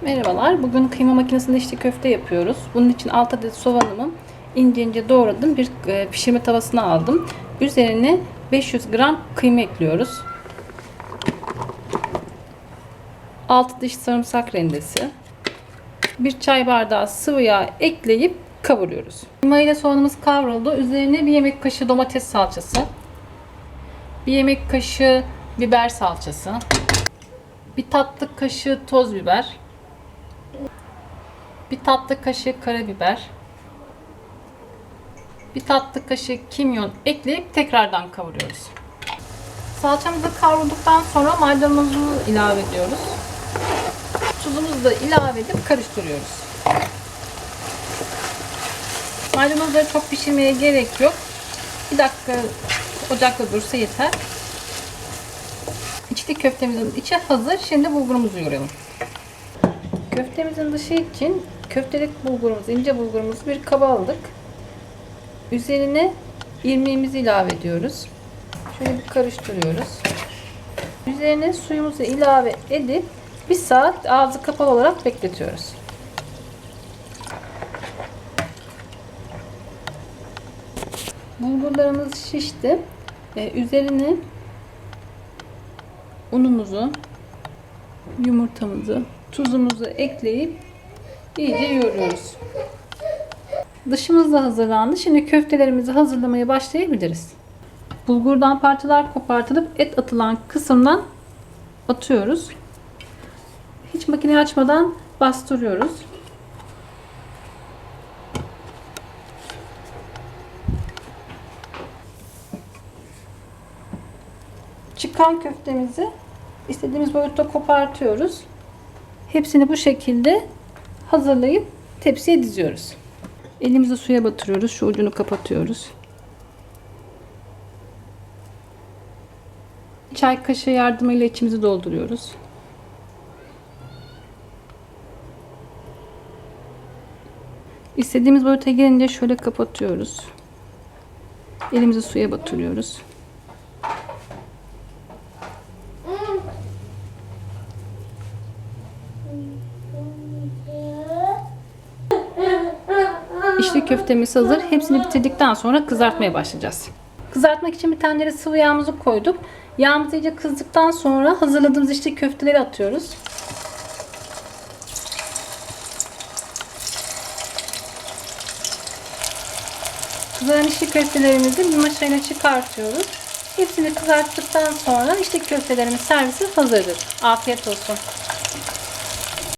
Merhabalar. Bugün kıyma makinesinde içli köfte yapıyoruz. Bunun için 6 adet soğanımı ince ince doğradım. Bir e, pişirme tavasına aldım. Üzerine 500 gram kıyma ekliyoruz. 6 diş sarımsak rendesi. 1 çay bardağı sıvı yağ ekleyip kavuruyoruz. Kıyma ile soğanımız kavruldu. Üzerine bir yemek kaşığı domates salçası. Bir yemek kaşığı biber salçası. Bir tatlı kaşığı toz biber. Bir tatlı kaşığı karabiber. Bir tatlı kaşığı kimyon ekleyip tekrardan kavuruyoruz. Salçamızı kavrulduktan sonra maydanozumuzu ilave ediyoruz. Tuzumuzu da ilave edip karıştırıyoruz. Maydanozları çok pişirmeye gerek yok. Bir dakika ocakta dursa yeter. İçli köftemizin içi hazır. Şimdi bulgurumuzu yoğuralım. Köftemizin dışı için köftelik bulgurumuzu, ince bulgurumuzu bir kaba aldık. Üzerine irmiğimizi ilave ediyoruz. Şöyle bir karıştırıyoruz. Üzerine suyumuzu ilave edip bir saat ağzı kapalı olarak bekletiyoruz. Bulgurlarımız şişti. Ee, üzerine unumuzu, yumurtamızı, tuzumuzu ekleyip iyice yoğuruyoruz. Dışımız da hazırlandı. Şimdi köftelerimizi hazırlamaya başlayabiliriz. Bulgurdan parçalar kopartılıp et atılan kısımdan atıyoruz. Hiç makineyi açmadan bastırıyoruz. Çıkan köftemizi istediğimiz boyutta kopartıyoruz. Hepsini bu şekilde hazırlayıp tepsiye diziyoruz. Elimizi suya batırıyoruz. Şu ucunu kapatıyoruz. Çay kaşığı yardımıyla içimizi dolduruyoruz. İstediğimiz boyuta gelince şöyle kapatıyoruz. Elimizi suya batırıyoruz. İçli köftemiz hazır. Hepsini bitirdikten sonra kızartmaya başlayacağız. Kızartmak için bir tencere sıvı yağımızı koyduk. Yağımız iyice kızdıktan sonra hazırladığımız içli köfteleri atıyoruz. Kızaran içli köftelerimizi bir maşayla çıkartıyoruz. Hepsini kızarttıktan sonra içli köftelerimiz servisi hazırdır. Afiyet olsun.